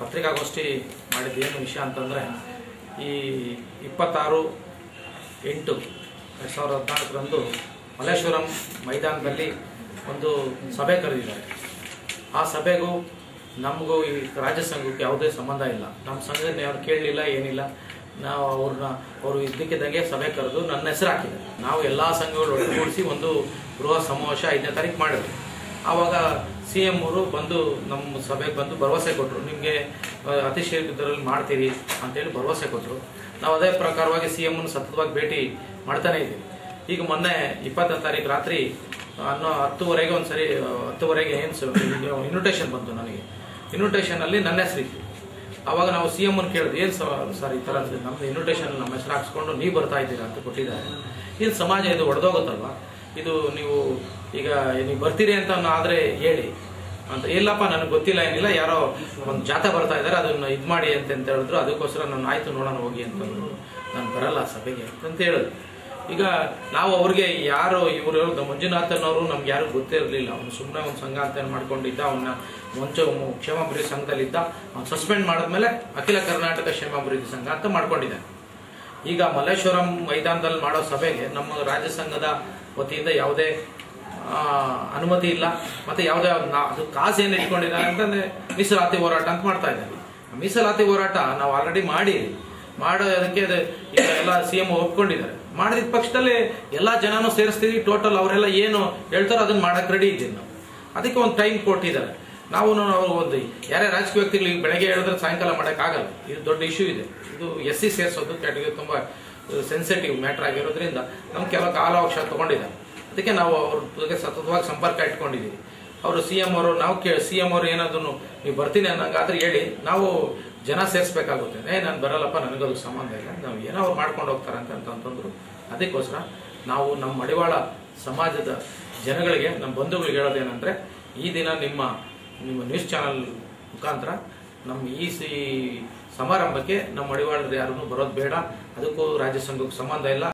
ಪತ್ರಿಕಾಗೋಷ್ಠಿ ಮಾಡಿದ್ದು ಏನು ವಿಷಯ ಅಂತಂದರೆ, ಈ ಇಪ್ಪತ್ತಾರು ಎಂಟು ಎರಡು ಸಾವಿರದ ಹದಿನಾಲ್ಕರಂದು ಮಲ್ಲೇಶ್ವರಂ ಮೈದಾನದಲ್ಲಿ ಒಂದು ಸಭೆ ಕರೆದಿದ್ದಾರೆ. ಆ ಸಭೆಗೂ ನಮಗೂ ಈ ರಾಜ್ಯ ಸಂಘಕ್ಕೆ ಯಾವುದೇ ಸಂಬಂಧ ಇಲ್ಲ. ನಮ್ಮ ಸಂಘದಿಂದ ಯಾರು ಕೇಳಲಿಲ್ಲ, ಏನಿಲ್ಲ, ನಾವು ಅವ್ರನ್ನ, ಅವರು ಇದ್ದಕ್ಕಿದ್ದಂಗೆ ಸಭೆ ಕರೆದು ನನ್ನ ಹೆಸರು ಹಾಕಿದ್ದಾರೆ. ನಾವು ಎಲ್ಲ ಸಂಘಗಳು ಒಟ್ಟುಗೂಡಿಸಿ ಒಂದು ಗೃಹ ಸಮಾವೇಶ ಐದನೇ ತಾರೀಕು ಮಾಡಿದ್ವಿ. ಆವಾಗ ಸಿ ಎಂ ಅವರು ಬಂದು ನಮ್ಮ ಸಭೆಗೆ ಬಂದು ಭರವಸೆ ಕೊಟ್ಟರು ನಿಮಗೆ ಅತಿಶಯದಲ್ಲಿ ಮಾಡ್ತೀರಿ ಅಂತೇಳಿ ಭರವಸೆ ಕೊಟ್ಟರು ನಾವು ಅದೇ ಪ್ರಕಾರವಾಗಿ ಸಿ ಎಂ ಸತತವಾಗಿ ಭೇಟಿ ಮಾಡ್ತಾನೆ ಇದ್ದೀವಿ. ಈಗ ಮೊನ್ನೆ ಇಪ್ಪತ್ತನೇ ತಾರೀಕು ರಾತ್ರಿ, ಅನ್ನೋ ಹತ್ತುವರೆಗೆ ಒಂದ್ಸರಿ ಹತ್ತುವರೆಗೆ ಏನು ಇನ್ವಿಟೇಷನ್ ಬಂತು ನನಗೆ. ಇನ್ವಿಟೇಷನಲ್ಲಿ ನನ್ನ ಹೆಸರಿತ್ತು ಆವಾಗ ನಾವು ಸಿ ಎಂ ಅನ್ನು ಕೇಳಿದ್ವಿ. ಏನು ಸರ್ ಈ ಥರ ನಮ್ಮ ಇನ್ವಿಟೇಷನ್ ನಮ್ಮ ಹೆಸರು ಹಾಕ್ಸ್ಕೊಂಡು ನೀವು ಬರ್ತಾ ಇದ್ದೀರಾ? ಅಂತ ಕೊಟ್ಟಿದ್ದಾರೆ. ಇಲ್ಲಿ ಸಮಾಜ ಇದು ಒಡೆದೋಗುತ್ತಲ್ವಾ? ಇದು ನೀವು ಈಗ ನೀವು ಬರ್ತೀರಿ ಅಂತ ಆದರೆ ಹೇಳಿ. ಅಂತ ಇಲ್ಲಪ್ಪ, ನನಗೆ ಗೊತ್ತಿಲ್ಲ, ಏನಿಲ್ಲ, ಯಾರೋ ಒಂದು ಜಾತ ಬರ್ತಾ ಇದ್ದಾರೆ, ಅದನ್ನ ಇದು ಮಾಡಿ ಅಂತ ಅಂತ ಹೇಳಿದ್ರು. ಅದಕ್ಕೋಸ್ಕರ ನಾನು ಆಯ್ತು ನೋಡೋಣ, ಹೋಗಿ ಅಂತ ನಾನು ಬರಲ್ಲ ಸಭೆಗೆ ಅಂತ ಹೇಳಿದ್ರು. ಈಗ ನಾವು ಅವ್ರಿಗೆ ಯಾರು ಇವರು ಮಂಜುನಾಥನವರು ನಮ್ಗೆ ಯಾರು ಗೊತ್ತೇ ಇರಲಿಲ್ಲ ಅವ್ನು ಸುಮ್ಮನೆ ಒಂದು ಸಂಘ ಅಂತ ಮಾಡ್ಕೊಂಡಿದ್ದ ಅವನ್ನ ಮುಂಚ ಕ್ಷೇಮಾಭಿವೃದ್ಧಿ ಸಂಘದಲ್ಲಿದ್ದ, ಅವ್ನು ಸಸ್ಪೆಂಡ್ ಮಾಡಿದ್ಮೇಲೆ ಅಖಿಲ ಕರ್ನಾಟಕ ಕ್ಷೇಮಾಭಿವೃದ್ಧಿ ಸಂಘ ಅಂತ ಮಾಡ್ಕೊಂಡಿದ್ದಾನೆ. ಈಗ ಮಲ್ಲೇಶ್ವರಂ ಮೈದಾನದಲ್ಲಿ ಮಾಡೋ ಸಭೆಗೆ ನಮ್ಮ ರಾಜ್ಯ ಸಂಘದ ವತಿಯಿಂದ ಯಾವುದೇ ಅನುಮತಿ ಇಲ್ಲ. ಮತ್ತೆ ಯಾವುದೇ ಅದು ಕಾಸು ಏನು ಇಟ್ಕೊಂಡಿದ್ದಾರೆ ಅಂತಂದ್ರೆ ಮೀಸಲಾತಿ ಹೋರಾಟ ಅಂತ ಮಾಡ್ತಾ ಇದ್ದಾರೆ. ಮೀಸಲಾತಿ ಹೋರಾಟ ನಾವು ಆಲ್ರೆಡಿ ಮಾಡಿ, ಮಾಡೋದಕ್ಕೆ ಅದು ಈಗ ಎಲ್ಲ ಸಿ ಎಂ ಒಪ್ಕೊಂಡಿದ್ದಾರೆ. ಮಾಡಿದ ಪಕ್ಷದಲ್ಲಿ ಎಲ್ಲಾ ಜನನೂ ಸೇರಿಸ್ತೀವಿ ಟೋಟಲ್ ಅವರೆಲ್ಲ ಏನು ಹೇಳ್ತಾರೋ ಅದನ್ನ ಮಾಡಕ್ ರೆಡಿ ಇದ್ದೀವಿ ನಾವು. ಅದಕ್ಕೆ ಒಂದು ಟೈಮ್ ಕೊಟ್ಟಿದ್ದಾರೆ. ನಾವು ಒಂದು ಯಾರೇ ರಾಜಕೀಯ ವ್ಯಕ್ತಿಗಳಿಗೆ ಬೆಳಗ್ಗೆ ಹೇಳಿದ್ರೆ ಸಾಯಂಕಾಲ ಮಾಡೋಕ್ಕಾಗಲ್ಲ. ಇದು ದೊಡ್ಡ ಇಶ್ಯೂ ಇದೆ. ಇದು ಎಸ್ ಸಿ ಸೇರಿಸೋದು ಕ್ಯಾಟಗರಿ ತುಂಬ ಸೆನ್ಸಿಟಿವ್ ಮ್ಯಾಟರ್ ಆಗಿರೋದ್ರಿಂದ ನಮ್ಗೆ ಕೆಲವು ಕಾಲಾವಕಾಶ ತಗೊಂಡಿದ್ದಾರೆ. ಅದಕ್ಕೆ ನಾವು ಅವ್ರ ಜೊತೆ ಸತತವಾಗಿ ಸಂಪರ್ಕ ಇಟ್ಕೊಂಡಿದ್ದೀವಿ. ಅವರು ಸಿ ಎಂ ಅವರು, ನಾವು ಕೇ ಸಿ ಎಂ ಅವರು ಏನಾದ್ರು ನೀವು ಬರ್ತೀನಿ ಅನ್ನಂಗಾದ್ರೆ ಹೇಳಿ, ನಾವು ಜನ ಸೇರಿಸ್ಬೇಕಾಗುತ್ತೆ. ಏ, ನಾನು ಬರಲ್ಲಪ್ಪ ನನಗದು ಸಂಬಂಧ ಇಲ್ಲ. ನಾವು ಏನೋ ಅವ್ರು ಮಾಡ್ಕೊಂಡು ಹೋಗ್ತಾರೆ ಅಂತ ಅಂತಂದ್ರು, ಅದಕ್ಕೋಸ್ಕರ ನಾವು ನಮ್ಮ ಮಡಿವಾಳ ಸಮಾಜದ ಜನಗಳಿಗೆ, ನಮ್ಮ ಬಂಧುಗಳಿಗೆ ಹೇಳೋದೇನೆಂದರೆ, ಈ ದಿನ ನಿಮ್ಮ ನಿಮ್ಮ ನ್ಯೂಸ್ ಚಾನಲ್ ಮುಖಾಂತರ ನಮ್ಮ ಈ ಸಿ ಸಮಾರಂಭಕ್ಕೆ ನಮ್ಮ ಮಡಿವಾಳರು ಯಾರೂ ಬರೋದು ಬೇಡ. ಅದಕ್ಕೂ ರಾಜ್ಯ ಸಂಘಕ್ಕೂ ಸಂಬಂಧ ಇಲ್ಲ.